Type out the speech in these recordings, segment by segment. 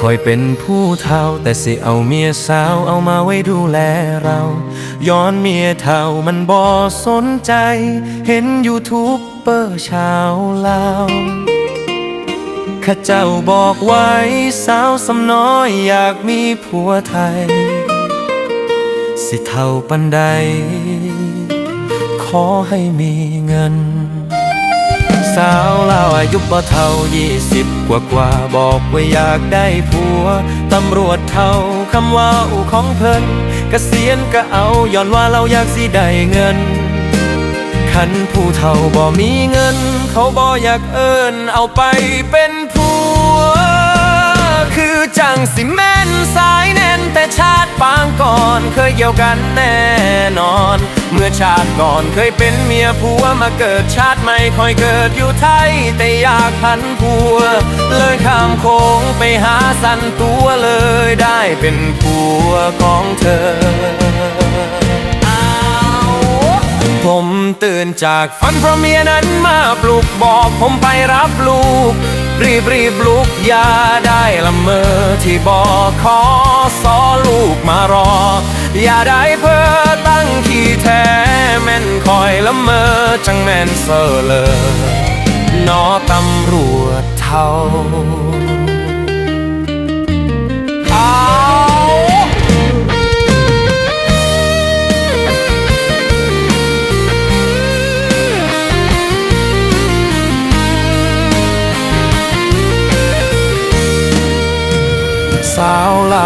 คอยเป็นผู้เฒ่า แต่สิเอาเมียสาวเอามาไว้ดูแลเรา ย้อนเมียเฒ่ามันบ่สนใจ เห็นยูทูบเบอร์ชาวลาวข้าเจ้าบอกไว้สาวสำน้อยอยากมีผัวไทย สิเท่าปันใด ขอให้มีเงิน สาวลาวอายุบ่เท่ายี่สิบกว่ากว่าบอกว่าอยากได้ผัว ตำรวจเท่าคำว่าอูของเพิ่นเกษียณก็เอาย้อนว่าเราอยากสิได้เงินคันผู้เฒ่าบ่มีเงิน เขาบ่อยากเอิ้นเอาไปเป็นผัว คือจังสิแม่นสา อนเคยเกี่ยวกันแน่นอน เมื่อชาติก่อนเคยเป็นเมียผัวมาเกิดชาติใหม่คอยเกิดอยู่ไทย แต่อยากพันผัว เลยข้ามโค้งไปหาสันตัวเลยได้เป็นผัวของเธอ ผมตื่นจากฝันเพราะเมียนั้นมาปลุกบอกผมไปรับลูกรีบรีบลุกยาได้ละเมอที่บอกขอสอ กมารอ อย่าได้เพ้อตั้งที่แท้แม่นคอยละเมอจังแม่นเซอเลอนอตำรวจเท่า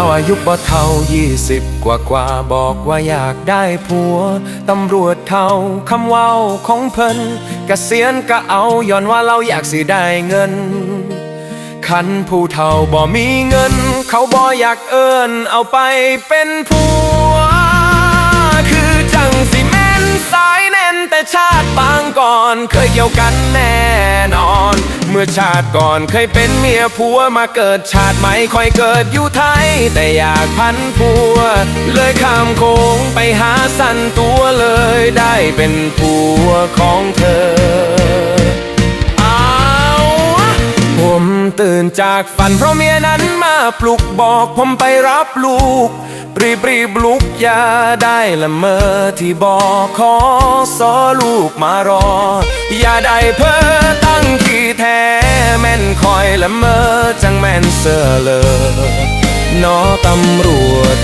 าวอายุบ่เท่ายี่สิบกว่ากว่าบอกว่าอยากได้ผัว ตำรวจเท่าคำเว้าของเพิ่นกเกษียณก็เอาย้อนว่าเราอยากสิได้เงิน คันผู้เฒ่าบ่มีเงิน เขาบ่อยากเอิ้นเอาไปเป็นผัว คือจังสิแม่นสายแน่นแต่ชาติปางก่อนเคยเกี่ยวกันแน่น อนเมื่อชาติก่อนเคยเป็นเมียผัวมาเกิดชาติใหม่คอยเกิดอยู่ไทย แต่อยากพันผัว เลยข้ามโค้งไปหาสันตัวเลยได้เป็นผัวของเธอ เอาผมตื่นจากฝันเพราะเมียนั้นมาปลุกบอกผมไปรับลูก ปรีบรีบลุกยาได้ละเมอที่บอกขอสอลูกมารอ อย่าได้เพ้อตั้งที่แท้แม่นคอยละเมอจังแม่นเสือเลยนอตำรวจ